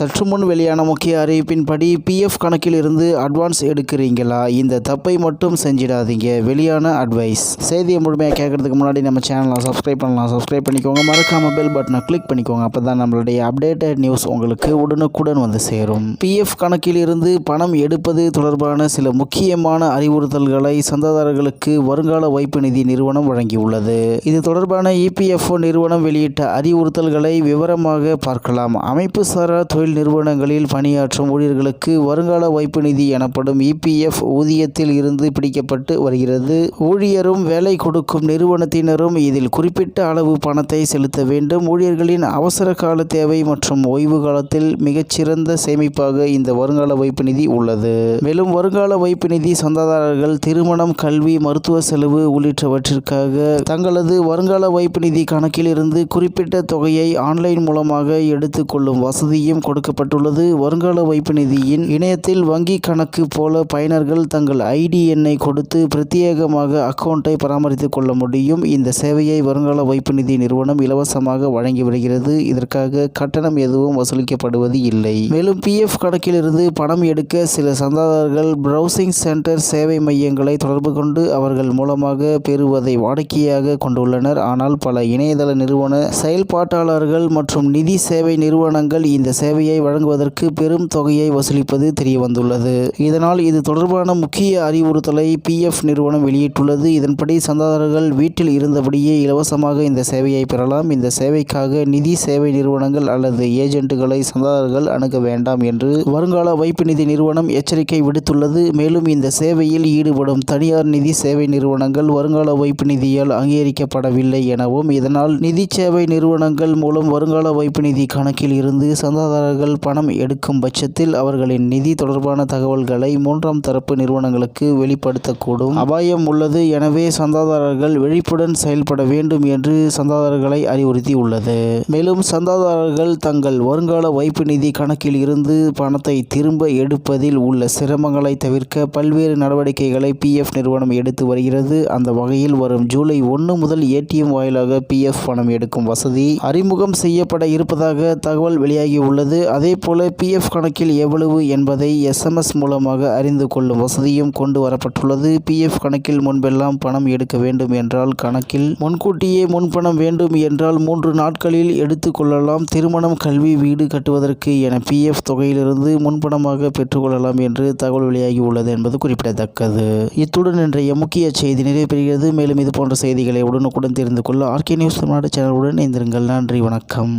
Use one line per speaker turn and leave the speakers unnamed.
சற்று முன் வெளியான முக்கிய அறிவிப்பின்படி பிஎஃப் கணக்கில் இருந்து அட்வான்ஸ் எடுக்கிறீங்களா? இந்த தப்பை மட்டும் செஞ்சிடாதீங்க. வெளியான அட்வைஸ் செய்தியை முழுமையாக கேட்கறதுக்கு முன்னாடி நம்ம சேனலை சப்ஸ்கிரைப் பண்ணலாம். சப்ஸ்கிரைப் பண்ணிக்கோங்க. மறக்காம பெல் பட்டனை கிளிக் பண்ணிக்கோங்க. அப்போ தான் நம்மளுடைய அப்டேட்டட் நியூஸ் உங்களுக்கு உடனுக்குடன் வந்து சேரும். பிஎஃப் கணக்கில் இருந்து பணம் எடுப்பது தொடர்பான சில முக்கியமான அறிவுறுத்தல்களை சந்தாதாரர்களுக்கு வருங்கால வைப்பு நிதி நிறுவனம் வழங்கியுள்ளது. இது தொடர்பான இபிஎஃப்ஓ நிறுவனம் வெளியிட்ட அறிவுறுத்தல்களை விவரமாக பார்க்கலாம். அமைப்பு சாரா தொழில் நிறுவனங்களில் பணியாற்றும் ஊழியர்களுக்கு வருங்கால வைப்பு நிதி எனப்படும் இபிஎஃப் ஊதியத்தில் இருந்து பிடிக்கப்பட்டு வருகிறது. ஊழியரும் வேலை கொடுக்கும் நிறுவனத்தினரும் இதில் குறிப்பிட்ட அளவு பணத்தை செலுத்த வேண்டும். ஊழியர்களின் அவசர கால தேவை மற்றும் ஓய்வு காலத்தில் மிகச்சிறந்த சேமிப்பாக இந்த வருங்கால வைப்பு நிதி உள்ளது. மேலும் வருங்கால வைப்பு நிதி சொந்ததாரர்கள் திருமணம் கல்வி மருத்துவ செலவு உள்ளிட்டவற்றிற்காக தங்களது வருங்கால வைப்பு நிதி கணக்கில் இருந்து குறிப்பிட்ட தொகையை ஆன்லைன் மூலமாக எடுத்துக்கொள்ளும் வசதியும் கொடுக்கப்பட்டுள்ளது. வருங்கால வைப்பு நிதியின் இணையத்தில் வங்கி கணக்கு போல பயனர்கள் தங்கள் ஐடி எண்ணை கொடுத்து பிரத்யேகமாக அக்கவுண்டை பராமரித்துக் கொள்ள முடியும். இந்த சேவையை வருங்கால வைப்பு நிதி நிறுவனம் இலவசமாக வழங்கி வருகிறது. இதற்காக கட்டணம் எதுவும் வசூலிக்கப்படுவது இல்லை. மேலும் பிஎஃப் கணக்கிலிருந்து பணம் எடுக்க சில சந்தாதாரர்கள் பிரவுசிங் சென்டர் சேவை மையங்களை தொடர்பு கொண்டு அவர்கள் மூலமாக பெறுவதை வாடிக்கையாக கொண்டுள்ளனர். ஆனால் பல இணையதள நிறுவன செயல்பாட்டாளர்கள் மற்றும் நிதி சேவை நிறுவனங்கள் இந்த சேவையை வழங்குவதற்கு பெரும் தொகையை வசூலிப்பது தெரியவந்துள்ளது. இதனால் இது தொடர்பான முக்கிய அறிவுறுத்தலை பிஎஃப் நிறுவனம் வெளியிட்டுள்ளது. இதன்படி சந்தாதாரர்கள் வீட்டில் இருந்தபடியே இலவசமாக இந்த சேவையை பெறலாம். இந்த சேவைக்காக நிதி சேவை நிறுவனங்கள் அல்லது ஏஜென்ட்டுகளை சந்தாதாரர்கள் அணுக வேண்டாம் என்று வருங்கால வைப்பு நிதி நிறுவனம் எச்சரிக்கை விடுத்துள்ளது. மேலும் இந்த சேவையில் ஈடுபடும் தனியார் நிதி சேவை நிறுவனங்கள் வருங்கால வைப்பு நிதியால் அங்கீகரிக்கப்படவில்லை எனவும் இதனால் நிதி சேவை நிறுவனங்கள் மூலம் வருங்கால வைப்பு நிதி கணக்கில் இருந்து சந்தாதாரர்கள் பணம் எடுக்கும் பட்சத்தில் அவர்களின் நிதி தொடர்பான தகவல்களை மூன்றாம் தரப்பு நிறுவனங்களுக்கு வெளிப்படுத்தக்கூடும். அபாயம் உள்ளது. எனவே சந்தாதாரர்கள் விழிப்புடன் செயல்பட வேண்டும் என்று சந்தாதாரர்களை அறிவுறுத்தி உள்ளது மேலும் சந்தாதாரர்கள் தங்கள் வருங்கால வைப்பு நிதி கணக்கில் இருந்து பணத்தை திரும்ப எடுப்பதில் உள்ள சிரமங்களை தவிர்க்க பல்வேறு நடவடிக்கைகளை பிஎஃப் நிறுவனம் எடுத்து வருகிறது. அந்த வகையில் வரும் ஜூலை ஒன்று முதல் ஏடிஎம் வாயிலாக பிஎஃப் பணம் எடுக்கும் வசதி அறிமுகம் செய்யப்பட இருப்பதாக தகவல் வெளியாகி உள்ளது அதே போல பிஎஃப் கணக்கில் எவ்வளவு என்பதை எஸ்எம்எஸ் மூலமாக அறிந்து கொள்ளும் வசதியும் கொண்டு வரப்பட்டுள்ளது. பிஎஃப் கணக்கில் முன்பெல்லாம் பணம் எடுக்க வேண்டும் என்றால் கணக்கில் முன்கூட்டியே முன்பணம் வேண்டும் என்றால் மூன்று நாட்களில் எடுத்து கொள்ளலாம். திருமணம் கல்வி வீடு கட்டுவதற்கு என பிஎஃப் தொகையிலிருந்து முன்பணமாக பெற்றுக்கொள்ளலாம் என்று தகவல் வெளியாகி உள்ளது என்பது குறிப்பிடத்தக்கது. இத்துடன் இன்றைய முக்கிய செய்தி நிறைவு மேலும் இது போன்ற செய்திகளை உடனுக்குடன் தெரிந்து கொள்ள ஆர்கே நியூஸ் தமிழ்நாடு சேனலுடன் இணைந்திருங்கள். நன்றி வணக்கம்.